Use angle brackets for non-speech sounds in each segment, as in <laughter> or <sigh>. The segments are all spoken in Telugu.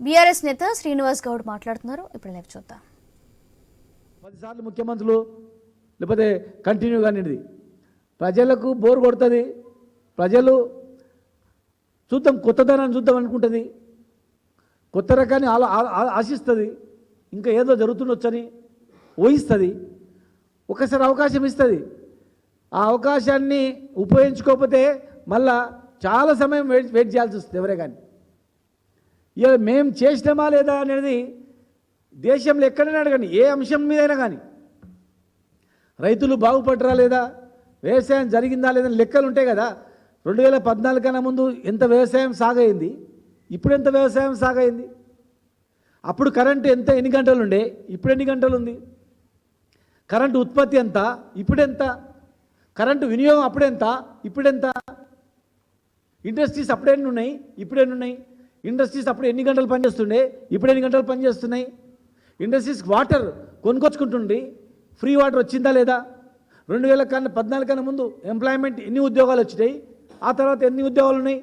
బీఆర్ఎస్ నేత శ్రీనివాస్ గౌడ్ మాట్లాడుతున్నారు. ఇప్పుడు లైవ్ చూద్దాం. పదిసార్లు ముఖ్యమంత్రులు లేకపోతే కంటిన్యూ కానిది ప్రజలకు బోర్ కొడుతుంది. ప్రజలు చూద్దాం కొత్తదనాన్ని చూద్దాం అనుకుంటుంది. కొత్త రకాన్ని ఆలో ఆ- ఆశిస్తుంది. ఇంకా ఏదో జరుగుతుండొచ్చని ఊహిస్తుంది. ఒకసారి అవకాశం ఇస్తుంది. ఆ అవకాశాన్ని ఉపయోగించుకోకపోతే మళ్ళా చాలా సమయం వెయిట్ వెయిట్ చేయాల్సి వస్తుంది ఎవరే కానీ. ఇక మేము చేసినామా లేదా అనేది దేశంలో ఎక్కడైనా అడగండి ఏ అంశం మీదైనా కానీ. రైతులు బాగుపడరా లేదా? వ్యవసాయం జరిగిందా లేదా లెక్కలు ఉంటాయి కదా. రెండు వేల పద్నాలుగు కన్నా ముందు ఎంత వ్యవసాయం సాగైంది? ఇప్పుడు ఎంత వ్యవసాయం సాగైంది? అప్పుడు కరెంటు ఎంత ఎన్ని గంటలు ఉండే? ఇప్పుడు ఎన్ని గంటలు ఉంది? కరెంటు ఉత్పత్తి ఎంత? ఇప్పుడు ఎంత? కరెంటు వినియోగం అప్పుడెంత ఇప్పుడెంత ఇండస్ట్రీస్ అప్పుడెన్నున్నాయి ఉన్నాయి ఉన్నాయి ఇండస్ట్రీస్ అప్పుడు ఎన్ని గంటలు పనిచేస్తుండే? ఇప్పుడు ఎన్ని గంటలు పనిచేస్తున్నాయి? ఇండస్ట్రీస్ వాటర్ కొనుక్కొచ్చుకుంటుండి ఫ్రీ వాటర్ వచ్చిందా లేదా? రెండు వేల కన్నా పద్నాలుగు కన్నా ముందు ఎంప్లాయ్మెంట్ ఎన్ని ఉద్యోగాలు వచ్చినాయి? ఆ తర్వాత ఎన్ని ఉద్యోగాలు ఉన్నాయి?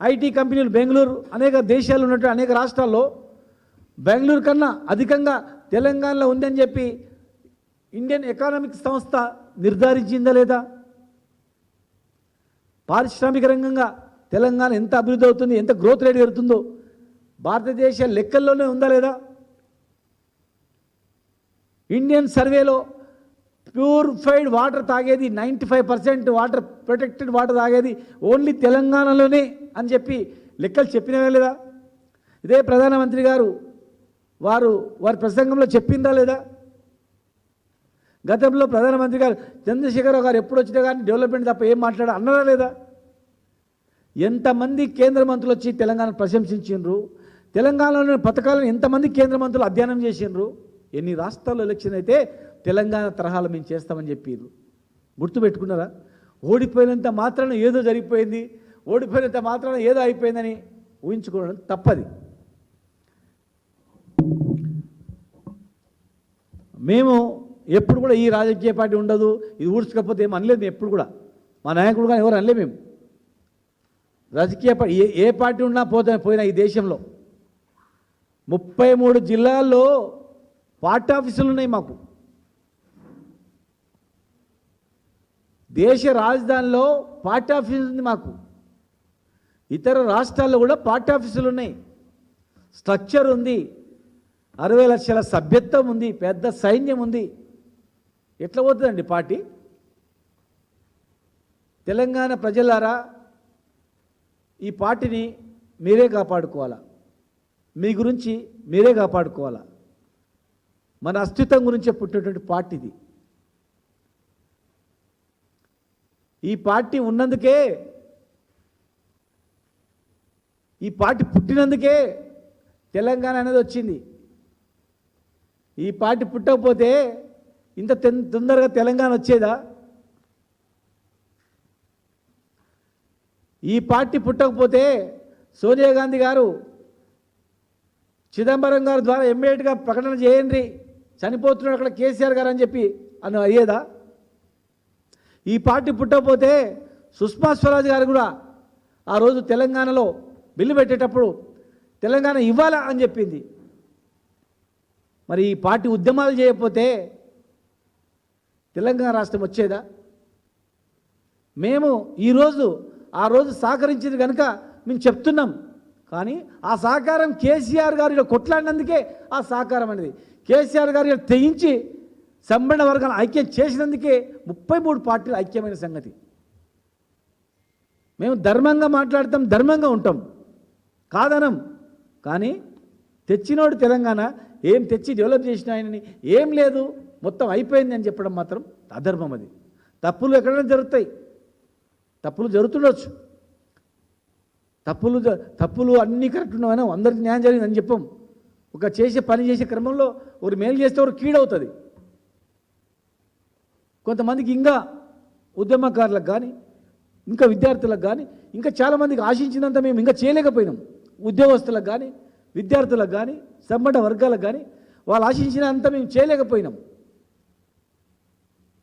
ఐటీ కంపెనీలు బెంగళూరు అనేక దేశాలు ఉన్నట్టు అనేక రాష్ట్రాల్లో బెంగళూరు కన్నా అధికంగా తెలంగాణలో ఉందని చెప్పి ఇండియన్ ఎకానమిక్ సంస్థ నిర్ధారించిందా లేదా? పారిశ్రామిక రంగంగా తెలంగాణ ఎంత అభివృద్ధి అవుతుంది ఎంత గ్రోత్ రేట్ పెరుగుతుందో భారతదేశ లెక్కల్లోనే ఉందా లేదా? ఇండియన్ సర్వేలో ప్యూరిఫైడ్ వాటర్ తాగేది ninety five percent water protected water తాగేది ఓన్లీ తెలంగాణలోనే అని చెప్పి లెక్కలు చెప్పినవే లేదా? ఇదే ప్రధానమంత్రి గారు వారు వారి ప్రసంగంలో చెప్పిందా లేదా? గతంలో ప్రధానమంత్రి గారు చంద్రశేఖరరావు గారు ఎప్పుడు వచ్చినా కానీ డెవలప్మెంట్ తప్ప ఏం మాట్లాడారు అన్నారా లేదా? ఎంతమంది కేంద్ర మంత్రులు వచ్చి తెలంగాణ ప్రశంసించిండ్రు? తెలంగాణలోని పథకాలను ఎంతమంది కేంద్ర మంత్రులు అధ్యయనం చేసిండ్రు? ఎన్ని రాష్ట్రాల్లో ఎలక్షన్ అయితే తెలంగాణ తరహాలో మేము చేస్తామని చెప్పిండ్రు గుర్తుపెట్టుకున్నారా? ఓడిపోయినంత మాత్రాన ఏదో జరిగిపోయింది. ఓడిపోయినంత మాత్రాన ఏదో అయిపోయిందని ఊహించుకోవడం తప్పది. మేము ఎప్పుడు కూడా ఈ రాజకీయ పార్టీ ఉండదు. ఇది ఊడ్చకపోతే ఏం అనలేదు ఎప్పుడు కూడా. మా నాయకుడు కానీ ఎవరు అనలే మేము. రాజకీయ పార్టీ ఏ ఏ పార్టీ ఉన్నా పోతే పోయినా ఈ దేశంలో. ముప్పై మూడు జిల్లాల్లో పార్టీ ఆఫీసులు ఉన్నాయి మాకు. దేశ రాజధానిలో పార్టీ ఆఫీస్ ఉంది మాకు. ఇతర రాష్ట్రాల్లో కూడా పార్టీ ఆఫీసులు ఉన్నాయి. స్ట్రక్చర్ ఉంది. అరవై లక్షల సభ్యత్వం ఉంది. పెద్ద సైన్యం ఉంది. ఎట్లా పోతుందండి పార్టీ? తెలంగాణ ప్రజలారా ఈ పార్టీని మీరే కాపాడుకోవాలా? మీ గురించి మీరే కాపాడుకోవాలా? మన అస్తిత్వం గురించే పుట్టినటువంటి పార్టీ ఇది. ఈ పార్టీ ఉన్నందుకే ఈ పార్టీ పుట్టినందుకే తెలంగాణ అనేది వచ్చింది. ఈ పార్టీ పుట్టకపోతే ఇంత తొందరగా తెలంగాణ వచ్చేదా? ఈ పార్టీ పుట్టకపోతే సోనియా గాంధీ గారు చిదంబరం గారి ద్వారా ఇమ్మీడియట్గా ప్రకటన చేయండి. చనిపోతున్నాడు అక్కడ కేసీఆర్ గారు అని చెప్పి అని అయ్యేదా? ఈ పార్టీ పుట్టకపోతే సుష్మా స్వరాజ్ గారు కూడా ఆ రోజు తెలంగాణలో బిల్లు పెట్టేటప్పుడు తెలంగాణ ఇవ్వాలా అని చెప్పింది. మరి ఈ పార్టీ ఉద్యమాలు చేయకపోతే తెలంగాణ రాష్ట్రం వచ్చేదా? మేము ఈరోజు ఆ రోజు సహకరించింది కనుక మేము చెప్తున్నాం. కానీ ఆ సహకారం కేసీఆర్ గారు ఇలా కొట్లాడినందుకే ఆ సహకారం అనేది. కేసీఆర్ గారు ఇలా తెగించి సంబంధ వర్గాలను ఐక్యం చేసినందుకే ముప్పై మూడు పార్టీలు ఐక్యమైన సంగతి. మేము ధర్మంగా మాట్లాడతాం ధర్మంగా ఉంటాం. కాదనం. కానీ తెచ్చినోడు తెలంగాణ ఏం తెచ్చి డెవలప్ చేసిన ఆయనని ఏం లేదు మొత్తం అయిపోయింది అని చెప్పడం మాత్రం అధర్మం అది. తప్పులు ఎక్కడైనా జరుగుతాయి. తప్పులు జరుగుతుండొచ్చు. తప్పులు తప్పులు అన్నీ కరెక్ట్ ఉన్నామని అందరికి న్యాయం జరిగిందని చెప్పాం. ఒక చేసే పని చేసే క్రమంలో ఒకరు మేలు చేస్తే ఒకరు కీడవుతుంది. కొంతమందికి ఇంకా ఉద్యమకారులకు కానీ ఇంకా విద్యార్థులకు కానీ ఇంకా చాలామందికి ఆశించినంత మేము ఇంకా చేయలేకపోయినాం. ఉద్యోగస్తులకు కానీ విద్యార్థులకు కానీ సంబంధ వర్గాలకు కానీ వాళ్ళు ఆశించినంత మేము చేయలేకపోయినాం.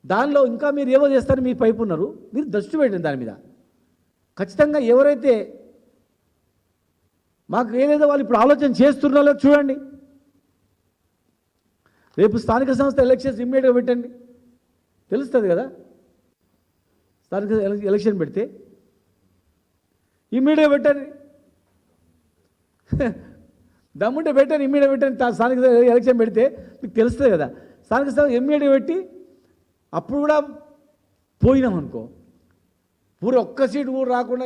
దానిలో ఇంకా మీరు ఏవో చేస్తారు మీ పైపు ఉన్నారు మీరు దృష్టి పెట్టండి దాని మీద. ఖచ్చితంగా ఎవరైతే మాకు ఏదేదో వాళ్ళు ఇప్పుడు ఆలోచన చేస్తున్నారో చూడండి. రేపు స్థానిక సంస్థ ఎలక్షన్స్ ఇమ్మీడియట్గా పెట్టండి. తెలుస్తుంది కదా? స్థానిక ఎలక్షన్ పెడితే ఇమ్మీడియట్గా పెట్టండి. <laughs> దమ్ముంటే పెట్టండి ఇమ్మీడియట్ పెట్టండి. స్థానిక ఎలక్షన్ పెడితే మీకు తెలుస్తుంది కదా? స్థానిక సంస్థ ఇమ్మీడియట్ పెట్టి అప్పుడు కూడా పోయినాం అనుకో. పూర ఒక్క సీటు కూడా రాకుండా